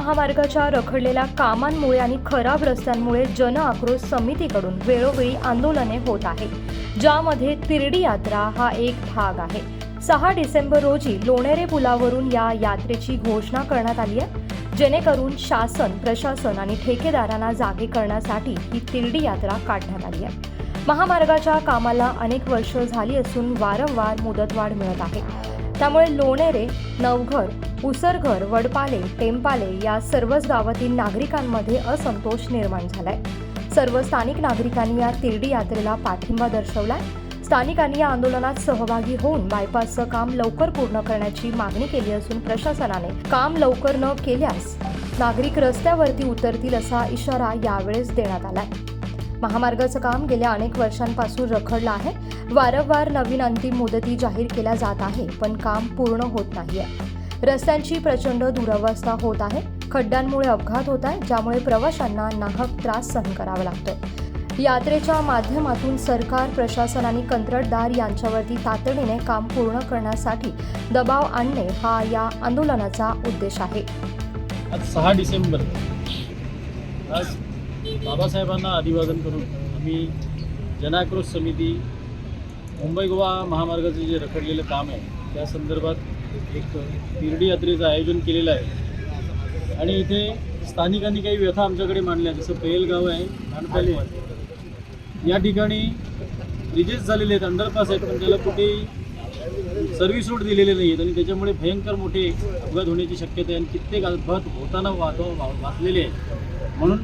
महामार्गाच्या रखडलेल्या कामांमुळे आणि खराब रस्त्यांमुळे जन आक्रोश समितीकडून वेळोवेळी आंदोलने होत आहे. ज्यामध्ये तिरडी यात्रा हा एक भाग आहे. सहा डिसेंबर रोजी लोणेरे पुलावरून या यात्रेची घोषणा करण्यात आली आहे. जेणेकरून शासन प्रशासन आणि ठेकेदारांना जागे करण्यासाठी ही तिरडी यात्रा काढण्यात आली आहे. महामार्गाच्या कामाला अनेक वर्ष झाली असून वारंवार मुदतवाढ मिळत आहे. त्यामुळे लोणेरे नवघर उसरघर वडपाले टेंपाले या सर्वच गावातील नागरिकांमध्ये असंतोष निर्माण झालाय. सर्व स्थानिक नागरिकांनी या तिरडी यात्रेला पाठिंबा दर्शवलाय. स्थानिकांनी या आंदोलनात सहभागी होऊन बायपासचं काम लवकर पूर्ण करण्याची मागणी केली असून प्रशासनाने काम लवकर न केल्यास नागरिक रस्त्यावरती उतरतील असा इशारा यावेळेस देण्यात आलाय. महामार्गाचं काम गेल्या अनेक वर्षांपासून रखडलं आहे. वारंवार नवीन अंतिम मुदती जाहीर केल्या जात आहे पण काम पूर्ण होत नाहीये. रस्त्यांची प्रचंड दुरवस्था होत आहे. खड्ड्यांमुळे अपघात होत आहे ज्यामुळे प्रवाशांना नाहक त्रास सहन करावा लागतो. यात्रेच्या माध्यमातून सरकार प्रशासन आणि कंत्राटदार यांच्यावरती तातडीने काम पूर्ण करण्यासाठी दबाव आणणे हा या आंदोलनाचा उद्देश आहे. आज सहा डिसेंबर. आज बाबासाहेबांना अभिवादन करून आम्ही जनाक्रोश समिती मुंबई गोवा महामार्गाचं जे रखडलेलं काम आहे त्या संदर्भात एक तिरडी यात्रेचं आयोजन केलेलं आहे. आणि इथे स्थानिकांनी काही व्यथा आमच्याकडे मांडल्या जसं पेलगाव आहे नानपाली या ठिकाणी ब्रिजेस झालेले आहेत अंडरपास आहेत पण त्याला कुठेही सर्व्हिस रोड दिलेले नाही आहेत आणि त्याच्यामुळे भयंकर मोठे अपघात होण्याची शक्यता आहे आणि कित्येक अपघात होताना वाच वाचलेले आहेत. म्हणून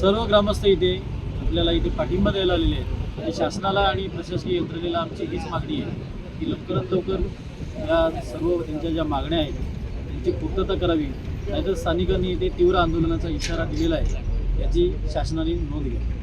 सर्व ग्रामस्थ इथे आपल्याला इथे पाठिंबा द्यायला आलेले आहेत. आणि शासनाला आणि प्रशासकीय यंत्रणेला आमची हीच मागणी आहे की लवकरात लवकर या सर्व त्यांच्या ज्या मागण्या आहेत त्यांची पूर्तता करावी. नाहीतर स्थानिकांनी इथे तीव्र आंदोलनाचा इशारा दिलेला आहे. याची शासनाने नोंद घ्यावी.